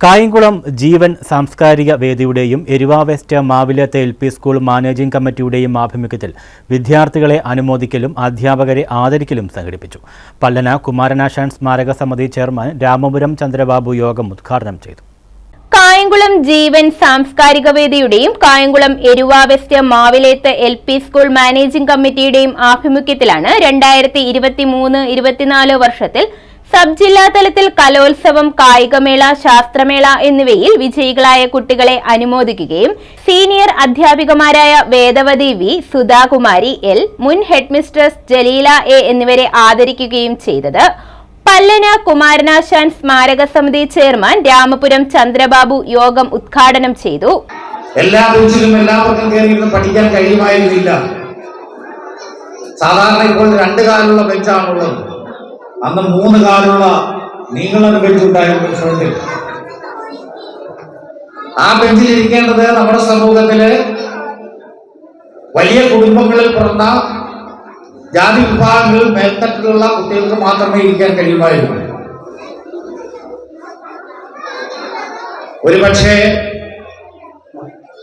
കായംകുളം ജീവൻ സാംസ്കാരിക വേദിയുടെയും എരുവ വെസ്റ്റ് മാവിലത്തെ എൽ പി സ്കൂൾ മാനേജിംഗ് കമ്മിറ്റിയുടെയും ആഭിമുഖ്യത്തിൽ വിദ്യാർത്ഥികളെ അനുമോദിക്കലും അധ്യാപകരെ ആദരിക്കലും സംഘടിപ്പിച്ചു. പല്ലന കുമാരനാശാൻ സ്മാരക സമിതി ചെയർമാൻ രാമപുരം ചന്ദ്രബാബു യോഗം ഉദ്ഘാടനം ചെയ്തു. കായംകുളം ജീവൻ സാംസ്കാരിക വേദിയുടെയും Kayamkulam Eruva west Mavileth L P school managing കമ്മിറ്റിയുടെയും ആഭിമുഖ്യത്തിലാണ് രണ്ടായിരത്തി ഇരുപത്തിമൂന്ന് ഇരുപത്തിനാല് വർഷത്തിൽ സബ് ജില്ലാ തലത്തിൽ കലോത്സവം കായികമേള ശാസ്ത്രമേള എന്നിവയിൽ വിജയികളായ കുട്ടികളെ അനുമോദിക്കുകയും സീനിയർ അധ്യാപികമാരായ വേദവതി വി സുധാകുമാരി എൽ മുൻ ഹെഡ്മിസ്ട്രസ് ജലീല എ എന്നിവരെ ആദരിക്കുകയും ചെയ്തത്. പല്ലന കുമാരനാശാൻ സ്മാരക സമിതി ചെയർമാൻ രാമപുരം ചന്ദ്രബാബു യോഗം ഉദ്ഘാടനം ചെയ്തു. എല്ലാ ബെഞ്ചിലും എല്ലാവർക്കും പഠിക്കാൻ കഴിയുമായിരുന്നില്ല. സാധാരണ ഇപ്പോൾ രണ്ട് കാലുള്ള ബെഞ്ചാണുള്ളത്. അന്ന് മൂന്ന് കാലുള്ള നിങ്ങൾ ബെഞ്ച് പ്രശ്നത്തിൽ ആ ബെഞ്ചിൽ ഇരിക്കേണ്ടത് നമ്മുടെ സമൂഹത്തിലെ വലിയ കുടുംബങ്ങളിൽ പിറന്ന ജാതി വിഭാഗങ്ങളിൽ മേൽത്തട്ടിലുള്ള കുട്ടികൾക്ക് മാത്രമേ ഇരിക്കാൻ കഴിയുമായിരുന്നു. ഒരുപക്ഷേ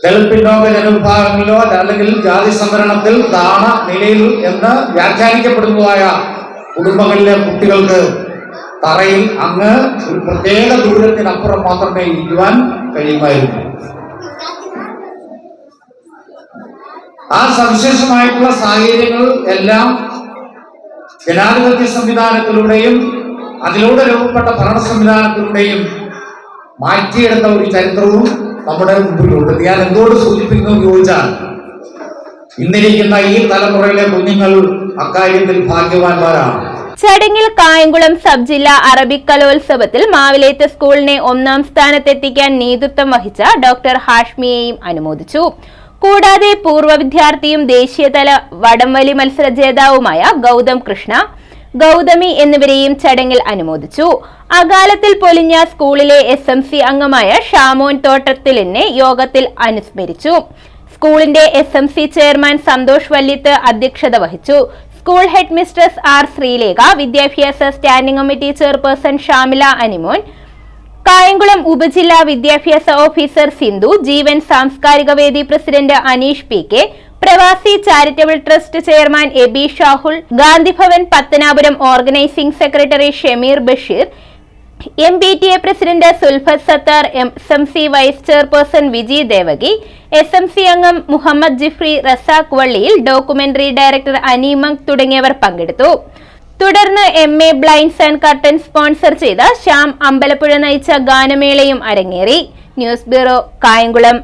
ദളിത് പിന്നോക്ക ജനവിഭാഗങ്ങളിലോ അല്ലെങ്കിൽ ജാതി സംവരണത്തിൽ താണ നിലയിൽ എന്ന് വ്യാഖ്യാനിക്കപ്പെടുന്നതായ കുടുംബങ്ങളിലെ കുട്ടികൾക്ക് തറയിൽ അങ്ങ് ഒരു പ്രത്യേക ദൂരത്തിനപ്പുറം മാത്രമേ ഇരിക്കുവാൻ കഴിയുമായിരുന്നു. ആ സവിശേഷമായിട്ടുള്ള സാഹചര്യങ്ങൾ എല്ലാം ജനാധിപത്യ സംവിധാനത്തിലൂടെയും അതിലൂടെ രൂപപ്പെട്ട ഭരണ സംവിധാനത്തിലൂടെയും മാറ്റിയെടുത്ത ഒരു ചരിത്രവും നമ്മുടെ മുമ്പിലുണ്ട്. ഞാൻ എന്തുകൊണ്ട് സൂചിപ്പിക്കുന്നു ചോദിച്ചാൽ ഇന്നിരിക്കുന്ന ഈ തലമുറയിലെ കുഞ്ഞുങ്ങൾ അക്കാര്യത്തിൽ ഭാഗ്യവാന്മാരാണ്. ചടങ്ങിൽ കായംകുളം സബ് ജില്ലാ അറബിക് കലോത്സവത്തിൽ മാവിലേത്ത് സ്കൂളിനെ ഒന്നാം സ്ഥാനത്തെത്തിക്കാൻ നേതൃത്വം വഹിച്ച ഡോക്ടർ ഹാഷ്മിയെയും അനുമോദിച്ചു. കൂടാതെ പൂർവ വിദ്യാർത്ഥിയും ദേശീയതല വടംവലി മത്സര ജേതാവുമായ ഗൗതം കൃഷ്ണ ഗൗതമി എന്നിവരെയും ചടങ്ങിൽ അനുമോദിച്ചു. അകാലത്തിൽ പൊലിഞ്ഞ സ്കൂളിലെ എസ് എം സി അംഗമായ ഷാമോൻ തോട്ടത്തിലിനെ യോഗത്തിൽ അനുസ്മരിച്ചു. സ്കൂളിന്റെ S M C chairman Santhosh Vallith അധ്യക്ഷത വഹിച്ചു. School head mistress R Sreelekha വിദ്യാഭ്യാസ standing committee chairperson Shamila Animon Kayamkulam ഉപജില്ലാ വിദ്യാഭ്യാസ ഓഫീസർ സിന്ധു ജീവൻ സാംസ്കാരിക വേദി പ്രസിഡന്റ് അനീഷ് പി കെ പ്രവാസി charitable trust chairman Aby Shahul Gandhibhavan Pathanapuram organising secretary Shameer Basheer M B T A president Sulfath Sathar S M C vice chairperson Viji Devaki S M C അംഗം Muhammad Jifri Razak Valliyil documentary director അനീമങ് തുടങ്ങിയവർ പങ്കെടുത്തു. തുടർന്ന് M A blinds and curtain sponsor ചെയ്ത ശ്യാം അമ്പലപ്പുഴ നയിച്ച ഗാനമേളയും അരങ്ങേറി. News bureau Kayamkulam.